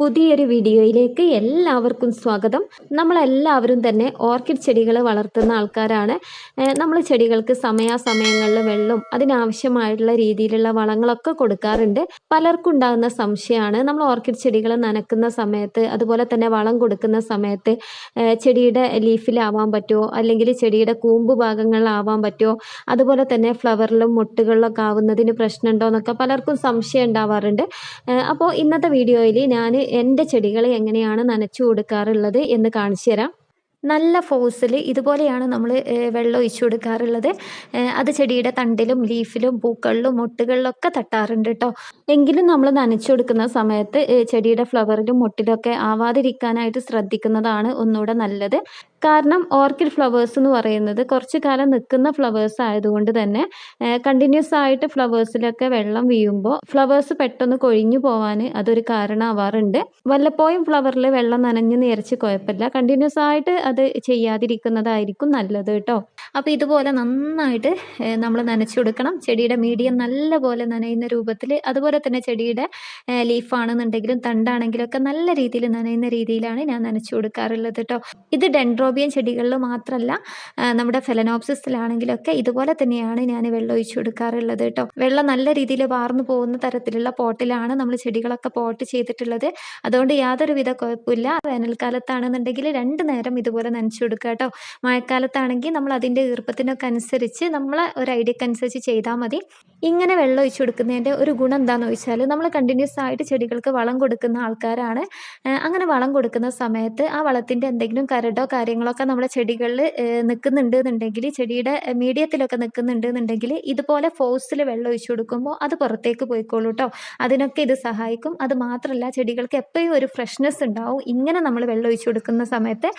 പുതിയൊരു വീഡിയോയിലേക്ക് എല്ലാവർക്കും സ്വാഗതം. നമ്മളെല്ലാവരും തന്നെ ഓർക്കിഡ് ചെടികൾ വളർത്തുന്ന ആൾക്കാരാണ്. നമ്മൾ ചെടികൾക്ക് സമയാസമയങ്ങളിൽ വെള്ളം അതിനാവശ്യമായിട്ടുള്ള രീതിയിലുള്ള വളങ്ങളൊക്കെ കൊടുക്കാറുണ്ട്. പലർക്കും ഉണ്ടാകുന്ന സംശയമാണ്. നമ്മൾ ഓർക്കിഡ് ചെടികൾ നനക്കുന്ന സമയത്ത് അതുപോലെ തന്നെ വളം കൊടുക്കുന്ന സമയത്ത് ചെടിയുടെ ലീഫിലാവാൻ പറ്റുമോ? അല്ലെങ്കിൽ ചെടിയുടെ കൂമ്പ് ഭാഗങ്ങളിലാവാൻ പറ്റുമോ? അതുപോലെ തന്നെ ഫ്ലവറിലും മുട്ടുകളിലൊക്കെ ആവുന്നതിന് പ്രശ്നമുണ്ടോ എന്നൊക്കെ പലർക്കും സംശയം ഉണ്ടാവാറുണ്ട്. അപ്പോൾ ഇന്നത്തെ വീഡിയോയിൽ ഞാൻ എന്റെ ചെടികൾ എങ്ങനെയാണ് നനച്ചു കൊടുക്കാറുള്ളത് എന്ന് കാണിച്ചു തരാം. നല്ല ഫോഴ്സിൽ ഇതുപോലെയാണ് നമ്മൾ വെള്ളം ഒഴിച്ചു കൊടുക്കാറുള്ളത്. അത് ചെടിയുടെ തണ്ടിലും ലീഫിലും പൂക്കളിലും മുട്ടുകളിലൊക്കെ തട്ടാറുണ്ട് കേട്ടോ എങ്കിലും നമ്മൾ നനച്ചു കൊടുക്കുന്ന സമയത്ത് ചെടിയുടെ ഫ്ലവറിലും മുട്ടിലൊക്കെ ആവാതിരിക്കാനായിട്ട് ശ്രദ്ധിക്കുന്നതാണ് ഒന്നുകൂടെ നല്ലത്. കാരണം ഓർക്കിഡ് ഫ്ലവേഴ്സ് എന്ന് പറയുന്നത് കുറച്ച് കാലം നിൽക്കുന്ന ഫ്ലവേഴ്സ് ആയതുകൊണ്ട് തന്നെ കണ്ടിന്യൂസ് ആയിട്ട് ഫ്ലവേഴ്സിലൊക്കെ വെള്ളം വീഴുമ്പോൾ ഫ്ലവേഴ്സ് പെട്ടെന്ന് കൊഴിഞ്ഞു പോവാൻ അതൊരു കാരണമാവാറുണ്ട്. വല്ലപ്പോഴും ഫ്ലവറിൽ വെള്ളം നനഞ്ഞ് നേരിച്ച് കുഴപ്പമില്ല കണ്ടിന്യൂസ് ആയിട്ട് അത് ചെയ്യാതിരിക്കുന്നതായിരിക്കും നല്ലത് കേട്ടോ. അപ്പോൾ ഇതുപോലെ നന്നായിട്ട് നമ്മൾ നനച്ചു കൊടുക്കണം. ചെടിയുടെ മീഡിയം നല്ലപോലെ നനയുന്ന രൂപത്തിൽ അതുപോലെ തന്നെ ചെടിയുടെ ലീഫാണെന്നുണ്ടെങ്കിലും തണ്ടാണെങ്കിലും ഒക്കെ നല്ല രീതിയിൽ നനയുന്ന രീതിയിലാണ് ഞാൻ നനച്ചു കൊടുക്കാറുള്ളത് കേട്ടോ. ഇത് ഡെൻഡ്രോബിയൻ ചെടികളിൽ മാത്രമല്ല നമ്മുടെ ഫെലനോപ്സിസിലാണെങ്കിലൊക്കെ ഇതുപോലെ തന്നെയാണ് ഞാൻ വെള്ളം ഒഴിച്ചു കൊടുക്കാറുള്ളത് കേട്ടോ. വെള്ളം നല്ല രീതിയിൽ വാർന്നു പോകുന്ന തരത്തിലുള്ള പോട്ടിലാണ് നമ്മൾ ചെടികളൊക്കെ പോട്ട് ചെയ്തിട്ടുള്ളത്. അതുകൊണ്ട് യാതൊരുവിധ കുഴപ്പമില്ല. വേനൽക്കാലത്താണെന്നുണ്ടെങ്കിൽ രണ്ട് നേരം ഇതുപോലെ നനച്ചു കൊടുക്കുക കേട്ടോ. മഴക്കാലത്താണെങ്കിൽ നമ്മൾ അതിന്റെ ഈർപ്പത്തിനൊക്കെ അനുസരിച്ച് നമ്മൾ ഒരു ഐഡിയക്ക് അനുസരിച്ച് ചെയ്താൽ മതി. ഇങ്ങനെ വെള്ളം ഒഴിച്ചു കൊടുക്കുന്നതിന്റെ ഒരു ഗുണം എന്താണെന്ന് വെച്ചാൽ നമ്മൾ കണ്ടിന്യൂസ് ആയിട്ട് ചെടികൾക്ക് വളം കൊടുക്കുന്ന ആൾക്കാരാണ്. അങ്ങനെ വളം കൊടുക്കുന്ന സമയത്ത് ആ വളത്തിന്റെ എന്തെങ്കിലും കരടോ കാര്യങ്ങളൊക്കെ നമ്മുടെ ചെടികളിൽ നിൽക്കുന്നുണ്ട് എന്നുണ്ടെങ്കിൽ ചെടിയുടെ മീഡിയത്തിലൊക്കെ നിൽക്കുന്നുണ്ട് എന്നുണ്ടെങ്കിൽ ഇതുപോലെ ഫോഴ്സിൽ വെള്ളം ഒഴിച്ചു കൊടുക്കുമ്പോൾ അത് പുറത്തേക്ക് പോയിക്കോളൂ കേട്ടോ അതിനൊക്കെ ഇത് സഹായിക്കും. അത് മാത്രമല്ല ചെടികൾക്ക് എപ്പോഴും ഒരു ഫ്രഷ്നെസ് ഉണ്ടാവും. ഇങ്ങനെ നമ്മൾ വെള്ളം ഒഴിച്ചു കൊടുക്കുന്ന സമയത്ത്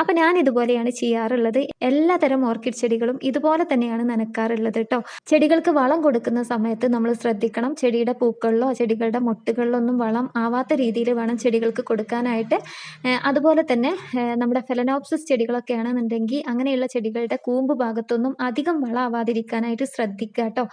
അപ്പോൾ ഞാൻ ഇതുപോലെയാണ് ചെയ്യാറുള്ളത്. എല്ലാതരം ഓർക്കിഡ് ചെടികളും ഇതുപോലെ തന്നെയാണ് നനക്കാറുള്ളത് കേട്ടോ ചെടികൾക്ക് വളം കൊടുക്കുന്ന സമയത്ത് നമ്മൾ ശ്രദ്ധിക്കണം. ചെടിയുടെ പൂക്കളിലോ ചെടികളുടെ മൊട്ടുകളിലോ ഒന്നും വളം ആവാത്ത രീതിയിൽ വേണം ചെടികൾക്ക് കൊടുക്കാനായിട്ട്. അതുപോലെ തന്നെ നമ്മുടെ ഫെലനോപ്സിസ് ചെടികളൊക്കെ ആണെന്നുണ്ടെങ്കിൽ അങ്ങനെയുള്ള ചെടികളുടെ കൂമ്പ് ഭാഗത്തൊന്നും അധികം വളമാവാതിരിക്കാനായിട്ട് ശ്രദ്ധിക്കുക കേട്ടോ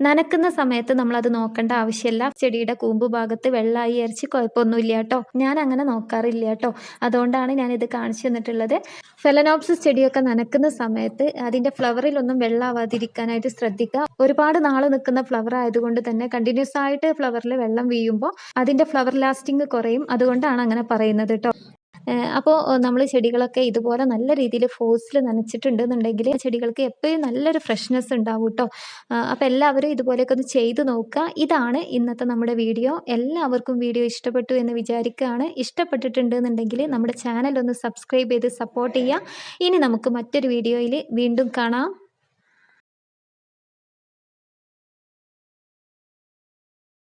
നനക്കുന്ന സമയത്ത് നമ്മൾ അത് നോക്കേണ്ട ആവശ്യമില്ല ചെടിയുടെ കൂമ്പ് ഭാഗത്ത് വെള്ളമായി അരച്ച് കുഴപ്പമൊന്നുമില്ല കേട്ടോ ഞാൻ അങ്ങനെ നോക്കാറില്ല കേട്ടോ അതുകൊണ്ടാണ് ഞാൻ ഇത് കാണിച്ചു തന്നിട്ടുള്ളത്. ഫെലനോപ്സിസ് ചെടിയൊക്കെ നനക്കുന്ന സമയത്ത് അതിന്റെ ഫ്ലവറിലൊന്നും വെള്ളമാവാതിരിക്കാനായിട്ട് ശ്രദ്ധിക്കുക. ഒരുപാട് നാൾ നിൽക്കുന്ന ഫ്ലവർ ആയതുകൊണ്ട് തന്നെ കണ്ടിന്യൂസ് ആയിട്ട് ഫ്ലവറിൽ വെള്ളം വീഴുമ്പോൾ അതിന്റെ ഫ്ലവർ ലാസ്റ്റിംഗ് കുറയും. അതുകൊണ്ടാണ് അങ്ങനെ പറയുന്നത് കേട്ടോ അപ്പോൾ നമ്മൾ ചെടികളൊക്കെ ഇതുപോലെ നല്ല രീതിയിൽ ഫോഴ്സിൽ നനച്ചിട്ടുണ്ട് എന്നുണ്ടെങ്കിൽ ചെടികൾക്ക് എപ്പോഴും നല്ലൊരു ഫ്രഷ്നെസ് ഉണ്ടാവും കേട്ടോ അപ്പോൾ എല്ലാവരും ഇതുപോലെയൊക്കെ ഒന്ന് ചെയ്ത് നോക്കുക. ഇതാണ് ഇന്നത്തെ നമ്മുടെ വീഡിയോ. എല്ലാവർക്കും വീഡിയോ ഇഷ്ടപ്പെട്ടു എന്ന് വിചാരിക്കുകയാണ്. ഇഷ്ടപ്പെട്ടിട്ടുണ്ട് എന്നുണ്ടെങ്കിൽ നമ്മുടെ ചാനൽ ഒന്ന് സബ്സ്ക്രൈബ് ചെയ്ത് സപ്പോർട്ട് ചെയ്യുക. ഇനി നമുക്ക് മറ്റൊരു വീഡിയോയിൽ വീണ്ടും കാണാം.